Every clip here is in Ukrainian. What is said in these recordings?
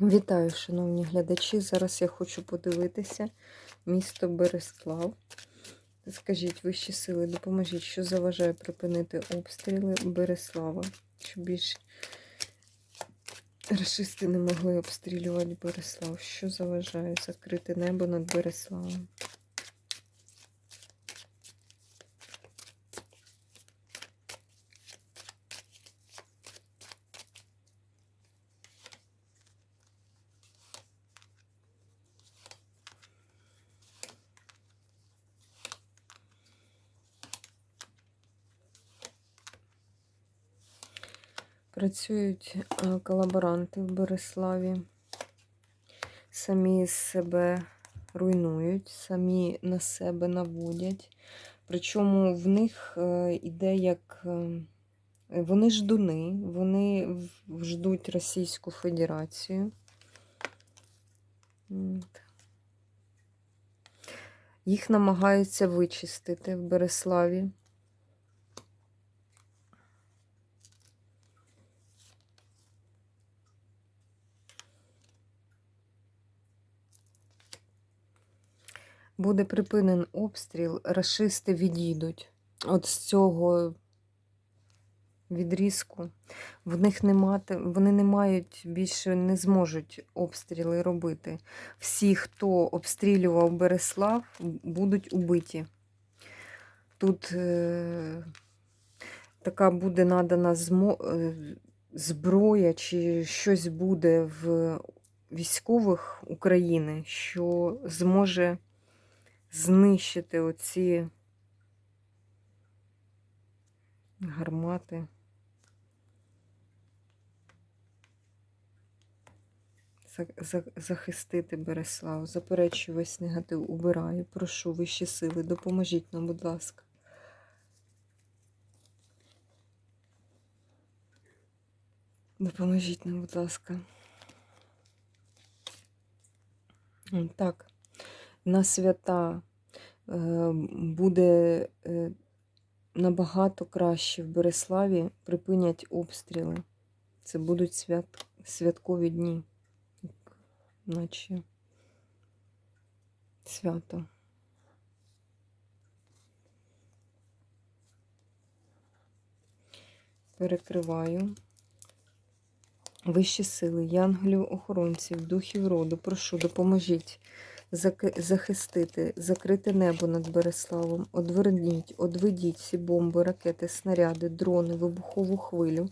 Вітаю, шановні глядачі. Зараз я хочу подивитися місто Береслав. Скажіть, вищі сили, допоможіть, що заважає припинити обстріли Береслава, щоб більше расисти не могли обстрілювати Береслав. Що заважає закрити небо над Береславом? Працюють е, колаборанти в Береславі, самі себе руйнують, самі на себе наводять. Причому в них е, іде як е, вони ждуни, вони ждуть Російську Федерацію. Їх намагаються вичистити в Береславі. Буде припинен обстріл, рашисти відійдуть. От з цього відрізку. В них нема, вони не мають більше не зможуть обстріли робити. Всі, хто обстрілював Береслав, будуть убиті. Тут е, така буде надана змо, е, зброя, чи щось буде в військових України, що зможе знищити оці гармати. За- за- Захистити Береслав. Заперечую весь негатив, убираю. Прошу вищі сили, допоможіть нам, будь ласка. Допоможіть нам, будь ласка. Так, на свята буде е, набагато краще в Береславі припинять обстріли. Це будуть свят, святкові дні, наче свято. Перекриваю. Вищі сили, янголів, охоронців, духів роду, прошу, допоможіть захистити, закрити небо над Береславом, одверніть, одведіть всі бомби, ракети, снаряди, дрони, вибухову хвилю,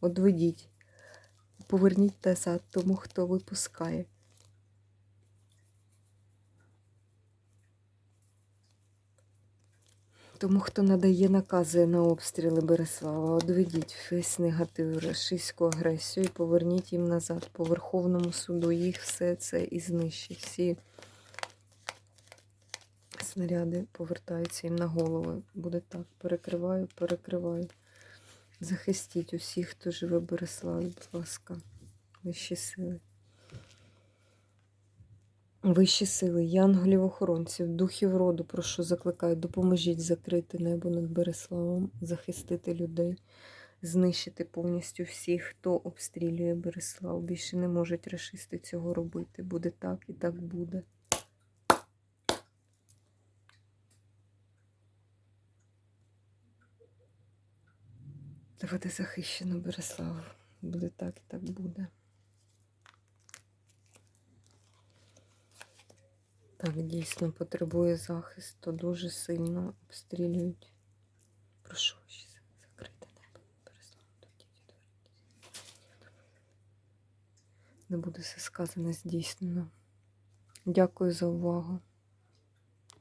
одведіть, поверніть назад тому, хто випускає. Тому, хто надає накази на обстріли Береслава, одведіть весь негатив, рашистську агресію і поверніть їм назад по Верховному суду. Їх все це і знищить. Всі снаряди повертаються їм на голови. Буде так. Перекриваю, перекриваю. Захистіть усіх, хто живе Береславі, будь ласка, вищі сили. Вищі сили, янголів охоронців, духів роду, прошу, закликаю, допоможіть закрити небо над Береславом, захистити людей, знищити повністю всіх, хто обстрілює Береслав. Більше не можуть рашисти цього робити. Буде так і так буде. Буде захищено Береслав. Буде так і так буде. Так, дійсно потребує захисту, дуже сильно обстрілюють. Прошу ще закрити небо. Переслав тоді Не буде все сказане здійснено. Дякую за увагу.